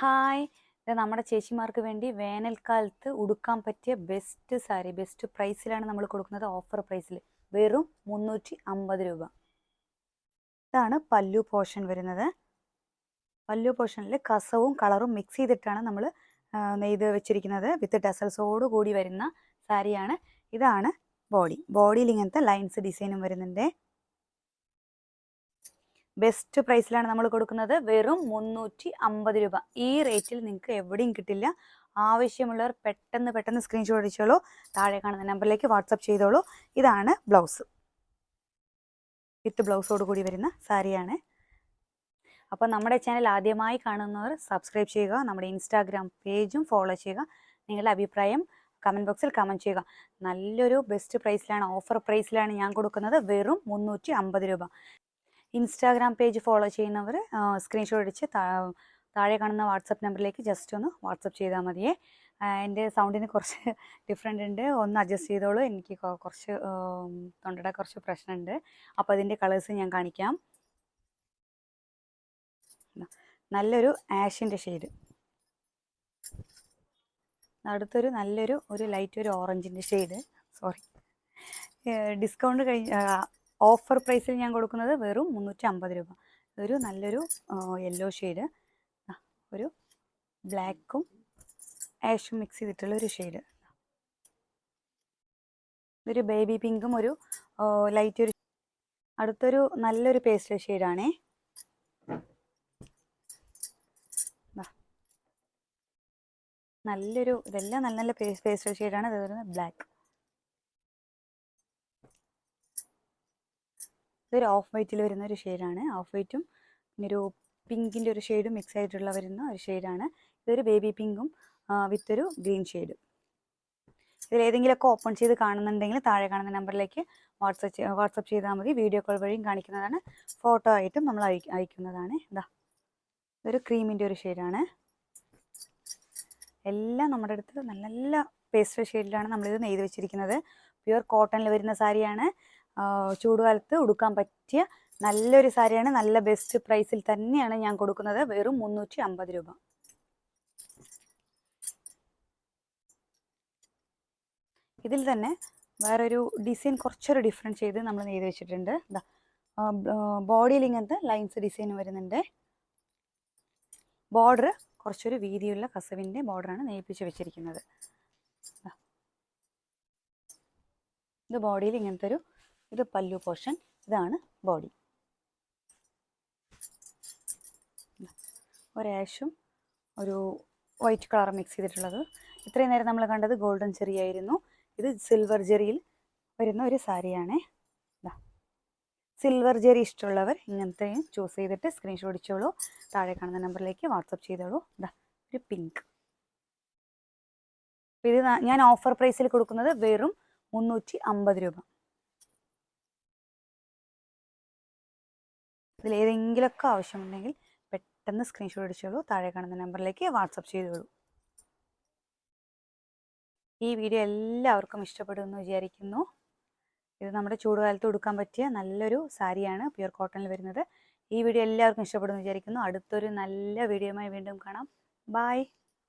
Hi. ഇത് നമ്മുടെ ചേച്ചിമാർക്ക് വേണ്ടി വേനൽക്കാലത്ത് ഉടുക്കാൻ പറ്റിയ ബെസ്റ്റ് സാരി ബെസ്റ്റ് പ്രൈസിലാണ് നമ്മൾ കൊടുക്കുന്നത് ഓഫർ പ്രൈസിൽ വെറും മുന്നൂറ്റി അമ്പത് രൂപ. ഇതാണ് പല്ലു പോർഷൻ വരുന്നത്. പല്ലു പോർഷനിൽ കസവും കളറും മിക്സ് ചെയ്തിട്ടാണ് നമ്മൾ നെയ്ത് വെച്ചിരിക്കുന്നത്. വിത്ത് ടസൽസോട് കൂടി വരുന്ന സാരിയാണ് ഇതാണ് ബോഡി ബോഡിയിൽ ഇങ്ങനത്തെ ലൈൻസ് ഡിസൈനും വരുന്നുണ്ട്. ബെസ്റ്റ് പ്രൈസിലാണ് നമ്മൾ കൊടുക്കുന്നത്. വെറും മുന്നൂറ്റി അമ്പത് രൂപ. ഈ റേറ്റിൽ നിങ്ങൾക്ക് എവിടെയും കിട്ടില്ല. ആവശ്യമുള്ളവർ പെട്ടെന്ന് പെട്ടെന്ന് സ്ക്രീൻഷോട്ട് അടിച്ചോളൂ. താഴെ കാണുന്ന നമ്പറിലേക്ക് വാട്സപ്പ് ചെയ്തോളൂ. ഇതാണ് ബ്ലൗസ് വിത്ത് ബ്ലൗസോട് കൂടി വരുന്ന സാരിയാണ്. അപ്പോൾ നമ്മുടെ ചാനൽ ആദ്യമായി കാണുന്നവർ സബ്സ്ക്രൈബ് ചെയ്യുക. നമ്മുടെ ഇൻസ്റ്റാഗ്രാം പേജും ഫോളോ ചെയ്യുക. നിങ്ങളുടെ അഭിപ്രായം കമന്റ് ബോക്സിൽ കമന്റ് ചെയ്യുക. നല്ലൊരു ബെസ്റ്റ് പ്രൈസിലാണ് ഓഫർ പ്രൈസിലാണ് ഞാൻ കൊടുക്കുന്നത്. വെറും മുന്നൂറ്റി രൂപ. ഇൻസ്റ്റാഗ്രാം പേജ് ഫോളോ ചെയ്യുന്നവർ സ്ക്രീൻഷോട്ട് അടിച്ച് താഴെ കാണുന്ന വാട്സപ്പ് നമ്പറിലേക്ക് ജസ്റ്റ് ഒന്ന് വാട്സപ്പ് ചെയ്താൽ മതിയേ. എന്റെ സൗണ്ടിന് കുറച്ച് ഡിഫറെന്റ് ഉണ്ട്. ഒന്ന് അഡ്ജസ്റ്റ് ചെയ്തോളൂ. എനിക്ക് കുറച്ച് തൊണ്ടയുടെ കുറച്ച് പ്രശ്നമുണ്ട്. അപ്പോൾ അതിന്റെ കളേഴ്സ് ഞാൻ കാണിക്കാം. നല്ലൊരു ആഷിന്റെ ഷെയ്ഡ് അടുത്തൊരു നല്ലൊരു ഒരു ലൈറ്റ് ഒരു ഓറഞ്ചിന്റെ ഷെയ്ഡ് സോറി ഡിസ്കൗണ്ട് കഴിഞ്ഞ് ഓഫർ പ്രൈസിൽ ഞാൻ കൊടുക്കുന്നത് വെറും മുന്നൂറ്റി അമ്പത് രൂപ. ഒരു നല്ലൊരു യെല്ലോ ഷെയ്ഡ് ഒരു ബ്ലാക്കും ആഷും മിക്സ് ചെയ്തിട്ടുള്ള ഒരു ഷെയ്ഡ് ഇതൊരു ബേബി പിങ്കും ഒരു ലൈറ്റ് ഒരു അടുത്തൊരു നല്ലൊരു പേസ്റ്റൽ ഷെയ്ഡാണേ നല്ലൊരു ഇതെല്ലാം നല്ല നല്ല പേസ്റ്റൽ ഷെയ്ഡാണ് അതേപോലെ ബ്ലാക്ക് ഇതൊരു ഓഫ് വൈറ്റിൽ വരുന്ന ഒരു ഷെയ്ഡാണ് ഓഫ് വൈറ്റും പിന്നെ ഒരു പിങ്കിന്റെ ഒരു ഷെയ്ഡും മിക്സ് ആയിട്ടുള്ള വരുന്ന ഒരു ഷെയ്ഡാണ് ഇതൊരു ബേബി പിങ്കും വിത്ത് ഒരു ഗ്രീൻ ഷെയ്ഡും ഇതിൽ ഏതെങ്കിലുമൊക്കെ ഓപ്പൺ ചെയ്ത് കാണുന്നുണ്ടെങ്കിൽ താഴെ കാണുന്ന നമ്പറിലേക്ക് വാട്സപ്പ് വാട്സപ്പ് ചെയ്താൽ മതി. വീഡിയോ കോൾ വഴിയും കാണിക്കുന്നതാണ്. ഫോട്ടോ ആയിട്ടും നമ്മൾ അയക്കുന്നതാണ്. ഇതാ. ഇതൊരു ക്രീമിന്റെ ഒരു ഷെയ്ഡാണ് എല്ലാം നമ്മുടെ അടുത്ത് നല്ല നല്ല പേസ്റ്റൽ ഷെയ്ഡിലാണ് നമ്മളിത് നെയ്ത് വെച്ചിരിക്കുന്നത്. പ്യുവർ കോട്ടണിൽ വരുന്ന സാരിയാണ്. ചൂടുകാലത്ത് ഉടുക്കാൻ പറ്റിയ നല്ലൊരു സാരിയാണ്. നല്ല ബെസ്റ്റ് പ്രൈസിൽ തന്നെയാണ് ഞാൻ കൊടുക്കുന്നത്. വെറും മുന്നൂറ്റി അമ്പത് രൂപ. ഇതിൽ തന്നെ വേറൊരു ഡിസൈൻ കുറച്ചൊരു ഡിഫറെന്റ് ചെയ്ത് നമ്മൾ നെയ്ത് വെച്ചിട്ടുണ്ട്. എന്താ ബോഡിയിൽ ഇങ്ങനത്തെ ലൈൻസ് ഡിസൈൻ വരുന്നുണ്ട്. ബോർഡർ കുറച്ചൊരു വീതിയുള്ള കസവിന്റെ ബോർഡറാണ് നെയ്പ്പിച്ച് വെച്ചിരിക്കുന്നത്. ഇത് ബോഡിയിൽ ഇങ്ങനത്തെ ഒരു ഇത് പല്ലു പോർഷൻ ഇതാണ് ബോഡി. ഒരു ഒരു വൈറ്റ് കളർ മിക്സ് ചെയ്തിട്ടുള്ളത്. ഇത്രയും നേരം നമ്മൾ കണ്ടത് ഗോൾഡൻ ചെറി ആയിരുന്നു. ഇത് സിൽവർ ജെറിയിൽ വരുന്ന ഒരു സാരിയാണ്. സിൽവർ ജെറി ഇഷ്ടമുള്ളവർ ഇങ്ങനത്തെയും ചൂസ് ചെയ്തിട്ട് സ്ക്രീൻഷോട്ട് അടിച്ചോളൂ താഴെ കാണുന്ന നമ്പറിലേക്ക് വാട്സപ്പ് ചെയ്തോളൂ. ഇതാ ഒരു പിങ്ക്. ഇത് ഞാൻ ഓഫർ പ്രൈസിൽ കൊടുക്കുന്നത് വെറും മുന്നൂറ്റി അമ്പത് രൂപ. ഇതിൽ ഏതെങ്കിലുമൊക്കെ ആവശ്യമുണ്ടെങ്കിൽ പെട്ടെന്ന് സ്ക്രീൻഷോട്ട് അടിച്ചോളൂ താഴെ കാണുന്ന നമ്പറിലേക്ക് വാട്സപ്പ് ചെയ്തോളൂ. ഈ വീഡിയോ എല്ലാവർക്കും ഇഷ്ടപ്പെടുമെന്ന് വിചാരിക്കുന്നു. ഇത് നമ്മുടെ ചൂടുകാലത്ത് ഉടുക്കാൻ പറ്റിയ നല്ലൊരു സാരിയാണ് പ്യുർ കോട്ടണിൽ വരുന്നത്. ഈ വീഡിയോ എല്ലാവർക്കും ഇഷ്ടപ്പെടുമെന്ന് വിചാരിക്കുന്നു. അടുത്തൊരു നല്ല വീഡിയോയുമായി വീണ്ടും കാണാം. ബായ്